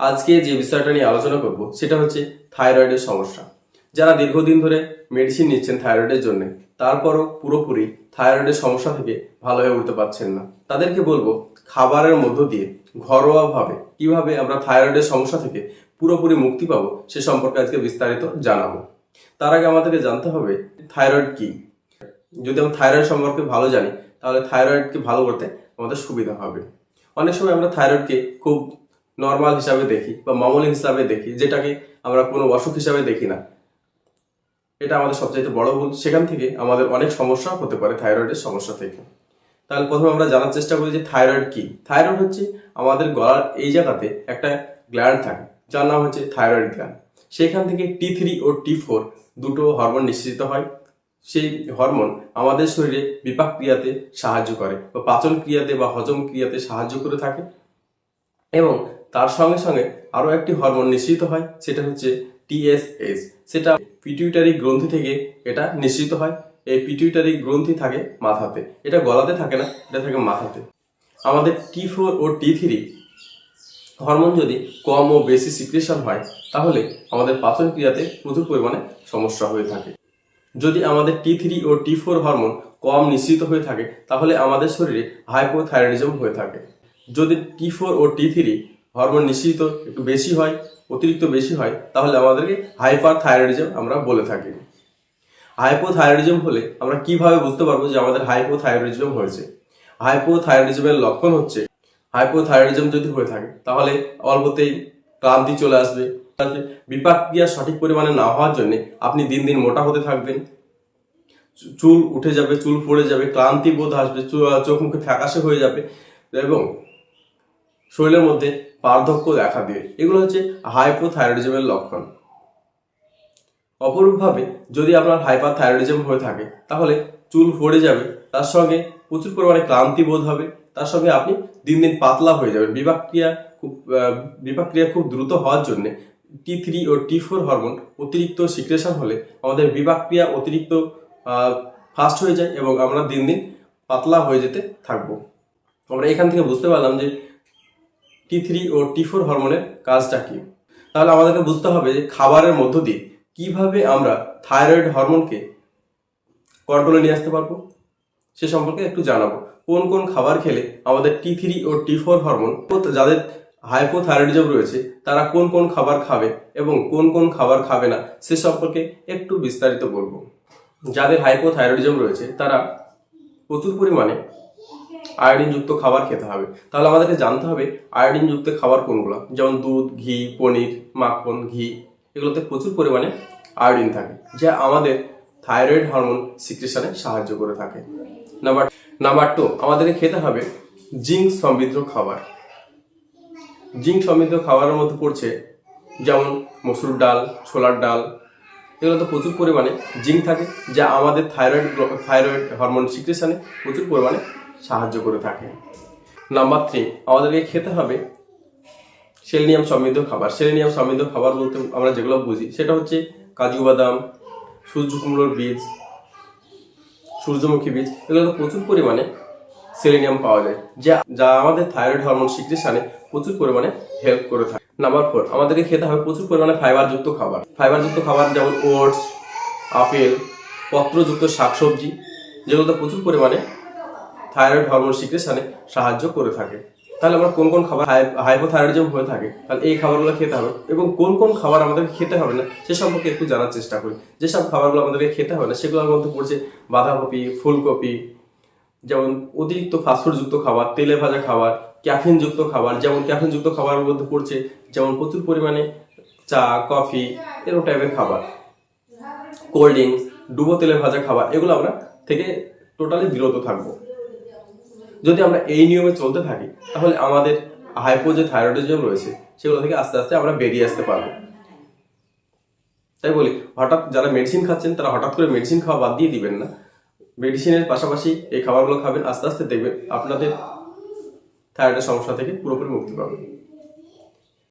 আজকে যে বিষয়টা নিয়ে আলোচনা করব, সেটা হচ্ছে থাইরয়েডের সমস্যা। যারা দীর্ঘদিন ধরে মেডিসিন নিচ্ছেন থাইরয়েডের জন্য, তারপরও পুরোপুরি থাইরয়েডের সমস্যা থেকে ভালো হয়ে উঠতে পারছেন না। তাদেরকে বলব, খাবারের মধ্য দিয়ে ঘরোয়াভাবে কীভাবে আমরা থাইরয়েডের সমস্যা থেকে পুরোপুরি মুক্তি পাবো, সে সম্পর্কে আজকে বিস্তারিত জানাব। তার আগে আমাদেরকে জানতে হবে, থাইরয়েড কি? যদি আমরা থাইরয়েড সম্পর্কে ভালো জানি, তাহলে থাইরয়েডকে ভালো করতে আমাদের সুবিধা হবে। অনেক সময় আমরা থাইরয়েডকে খুব নর্মাল হিসাবে দেখি বা মামুলি হিসাবে দেখি, যেটাকে আমরা কোনো অসুখ হিসাবে দেখি না। এটা আমাদের সবচাইতে বড় ভুল। সেখান থেকে আমাদের অনেক সমস্যা হতে পারে থাইরয়েডের সমস্যা থেকে। তাহলে প্রথমে আমরা জানার চেষ্টা করি যে থাইরয়েড কি? থাইরয়েড হচ্ছে আমাদের গলার এই জায়গাতে একটা গ্ল্যান্ড থাকে, যার নাম হচ্ছে থাইরয়েড গ্ল্যান্ড সেখান থেকে টি থ্রি ও টি ফোর দুটো হরমোন নিঃসৃত হয়। সেই হরমোন আমাদের শরীরে বিপাক ক্রিয়াতে সাহায্য করে বা পাচন ক্রিয়াতে বা হজম ক্রিয়াতে সাহায্য করে থাকে এবং তার সঙ্গে সঙ্গে আরও একটি হরমোন নিঃসৃত হয়, সেটা হচ্ছে টিএসএস সেটা পিটুইটারি গ্রন্থি থেকে এটা নিঃসৃত হয়। এই পিটুইটারি গ্রন্থি থাকে মাথাতে। এটা গলাতে থাকে না, এটা থাকে মাথাতে। আমাদের টি ফোর ও টি থ্রি হরমোন যদি কম ও বেশি সিক্রেশন হয়, তাহলে আমাদের পাচন ক্রিয়াতে প্রচুর পরিমাণে সমস্যা হয়ে থাকে। যদি আমাদের টি থ্রি ও টি ফোর হরমোন কম নিঃসৃত হয়ে থাকে, তাহলে আমাদের শরীরে হাইপোথাইরয়েডিজম হয়ে থাকে। যদি টি ফোর ও টি থ্রি হরমোন নিঃসৃত একটু বেশি হয়, অতিরিক্ত বেশি হয়, তাহলে আমাদেরকে হাইপার থাইরয়েডিজম আমরা বলে থাকি। হাইপোথাইরয়েডিজম হলে আমরা কীভাবে বুঝতে পারব যে আমাদের হাইপোথাইরয়েডিজম হয়েছে? হাইপোথাইরয়েডিজমের লক্ষণ হচ্ছে হাইপোথাইরয়েডিজম যদি হয়ে থাকে, তাহলে অল্পতেই ক্লান্তি চলে আসবে। বিপাক ক্রিয়া সঠিক পরিমাণে না হওয়ার জন্য আপনি দিন দিন মোটা হতে থাকবেন। চুল উঠে যাবে, চুল পড়ে যাবে, ক্লান্তি বোধ আসবে চোখ মুখে ফ্যাকাশে হয়ে যাবে এবং শরীরের মধ্যে পার্থক্য দেখা দেবে এগুলো হচ্ছে হাইপোথাইরয়েডিজমের লক্ষণ। অপরূপভাবে যদি আপনার হাইপার থাইরয়েডিজম হয়ে থাকে তাহলে চুল পড়ে যাবে তার সঙ্গে প্রচুর পরিমাণে ক্লান্তি বোধ হবে তার সঙ্গে আপনি দিন দিন পাতলা হয়ে যাবেন। বিপাক ক্রিয়া খুব আহ, বিপাক ক্রিয়া খুব দ্রুত হওয়ার জন্য টি থ্রি ও টি ফোর হরমোন অতিরিক্ত সিক্রেশন হলে আমাদের বিপাক ক্রিয়া অতিরিক্ত ফাস্ট হয়ে যায় এবং আমরা দিন দিন পাতলা হয়ে যেতে থাকব। আমরা এখান থেকে বুঝতে পারলাম যে টি থ্রি ও টি ফোর হরমোনের কাজটা কি? তাহলে আমাদেরকে বুঝতে হবে যে খাবারের মধ্য দিয়ে কীভাবে আমরা থাইরয়েড হরমোনকে কন্ট্রোলে নিয়ে আসতে পারব। সে সম্পর্কে একটু জানাব। কোন কোন খাবার খেলে আমাদের টি থ্রি ও টি ফোর হরমোন যাদের হাইপোথাইরয়েডিজম রয়েছে, তারা কোন কোন খাবার খাবে এবং কোন কোন খাবার খাবে না, সে সম্পর্কে একটু বিস্তারিত বলব। যাদের হাইপোথাইরয়েডিজম রয়েছে, তারা প্রচুর পরিমাণে আয়োডিনযুক্ত খাবার খেতে হবে। তাহলে আমাদেরকে জানতে হবে আয়োডিনযুক্ত খাবার কোনগুলো? যেমন দুধ, ঘি, পনির, মাখন, ঘি, এগুলোতে প্রচুর পরিমাণে আয়োডিন থাকে, যা আমাদের থাইরয়েড হরমোন সিক্রেশনে সাহায্য করে থাকে। নাম্বার নাম্বার টু আমাদেরকে খেতে হবে জিঙ্ক সমৃদ্ধ খাবার। জিঙ্ক সমৃদ্ধ খাবারের মধ্যে পড়ছে যেমন মসুর ডাল, ছোলার ডাল, এগুলোতে প্রচুর পরিমাণে জিঙ্ক থাকে, যা আমাদের থাইরয়েড থাইরয়েড হরমোন সিক্রেশনে প্রচুর পরিমাণে সাহায্য করে থাকে। নাম্বার থ্রি আমাদেরকে খেতে হবে সেলেনিয়াম সমৃদ্ধ খাবার। সেলেনিয়াম সমৃদ্ধ খাবার বলতে আমরা যেগুলো বুঝি, সেটা হচ্ছে কাজু বাদাম, সূর্য কুমড়োর বীজ, সূর্যমুখী বীজ, এগুলোতে প্রচুর পরিমাণে সেলেনিয়াম পাওয়া যায়, যা যা আমাদের থাইরয়েড হরমোন সিক্রেশনে প্রচুর পরিমাণে হেল্প করে থাকে। নাম্বার ফোর আমাদেরকে খেতে হবে প্রচুর পরিমাণে ফাইবারযুক্ত খাবার। ফাইবারযুক্ত খাবার যেমন ওটস আপেল পত্রযুক্ত শাকসবজি, যেগুলোতে প্রচুর পরিমাণে থাইরয়েড হরমোন সিক্রেশনে সাহায্য করে থাকে। তাহলে আমরা কোন কোন খাবার হাইপোথাইরয়েডিজম হয়ে থাকে, তাহলে এই খাবারগুলো খেতে হবে এবং কোন কোন খাবার আমাদেরকে খেতে হবে না, সে সম্পর্কে একটু জানার চেষ্টা করি। যেসব খাবারগুলো আমাদেরকে খেতে হবে না সেগুলোর মধ্যে পড়ছে বাঁধাকপি, ফুলকপি, যেমন অতিরিক্ত ফাস্টফুডযুক্ত খাবার, তেলে ভাজা খাবার ক্যাফিনযুক্ত খাবার, যেমন ক্যাফিনযুক্ত খাবারের মধ্যে পড়ছে, যেমন প্রচুর পরিমাণে চা কফি এরকম টাইপের খাবার। কোল্ড ড্রিঙ্কস ডুবো তেলে ভাজা খাবার, এগুলো আমরা থেকে টোটালি বিরত থাকব। যদি আমরা এই নিয়মে চলতে থাকি, তাহলে আমাদের হাইপো যে থাইরয়েডিজম রয়েছে, সেগুলো থেকে আস্তে আস্তে আমরা বেরিয়ে আসতে পারব। তাই বলি, হঠাৎ যারা মেডিসিন খাচ্ছেন, তারা হঠাৎ করে মেডিসিন খাওয়া বাদ দিয়ে দিবেন না। মেডিসিনের পাশাপাশি এই খাবারগুলো খাবেন, আস্তে আস্তে দেখবেন আপনাদের থাইরয়েডের সমস্যা থেকে পুরোপুরি মুক্তি পাবেন।